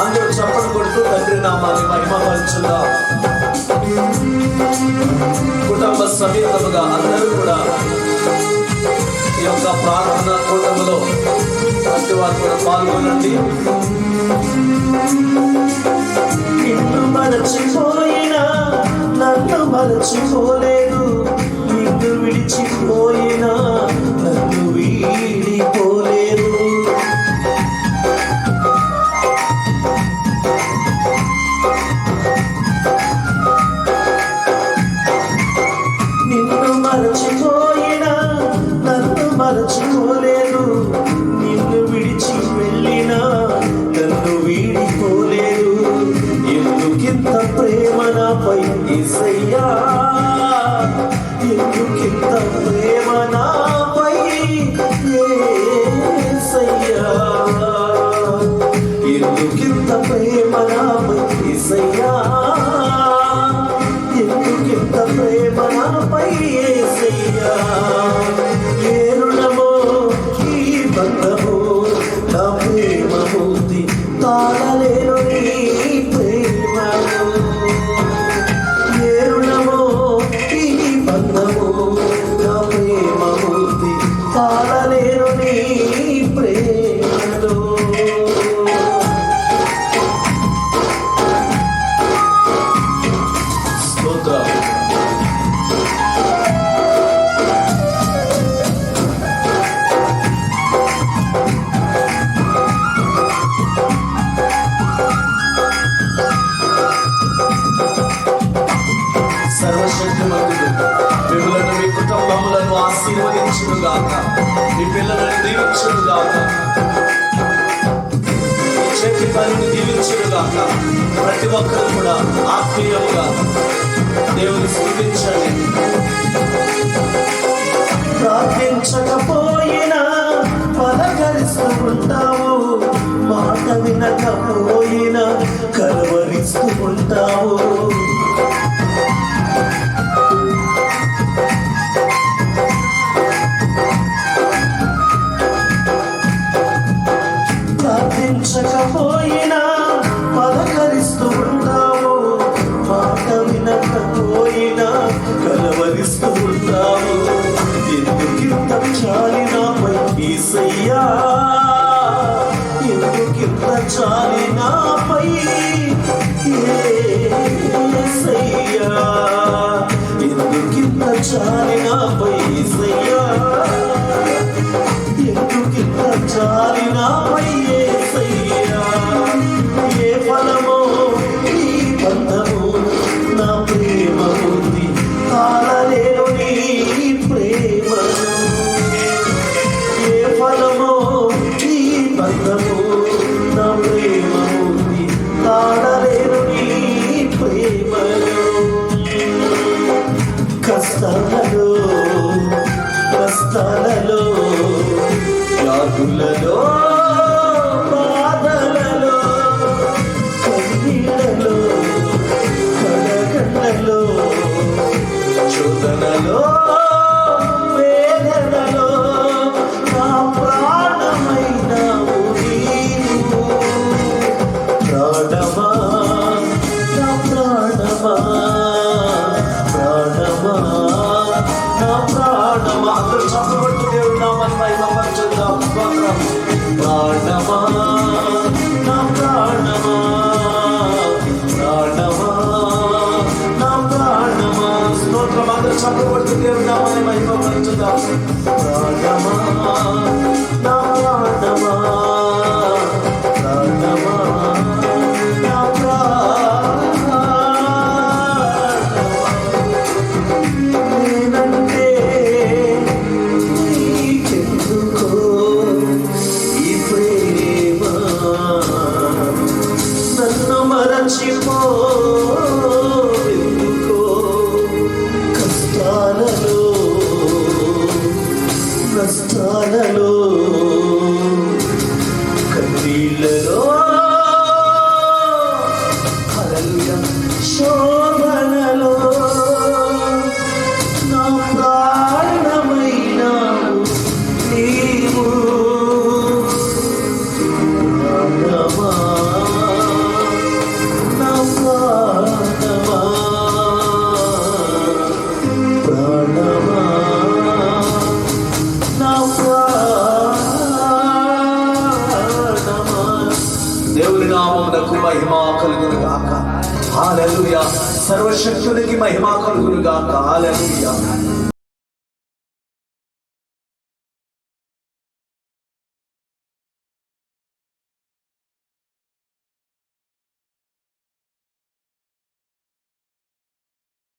అందరూ చప్పలు కొడుతూ తండ్రి నామాన్ని కుటుంబ సమేతముగా అందరూ కూడా ఈ యొక్క ప్రార్థన కూటమిలో ప్రతి వారు కూడా పాల్గొనండి. మరచిపోయినా నన్ను మరచిపోలేదు. నిన్ను విడిచిపోయినా 사랑 దీవించుగాక నీ పిల్లలను దీవించుగాక చేతి పనిని దీవించుగాక ప్రతి ఒక్కరు కూడా ఆత్మీయంగా దేవుని స్థుతించండి. ప్రార్థించకపోయినా పలకరిస్తూ ఉంటావు మాట వినకపోయినా కలవరిస్తూ ఉంటావు. জানি కష్టాలలో కన్నీళ్ళలో గాక హాలెలూయా సర్వశక్తునికి మహిమ కలుగును గాక హాలెలూయా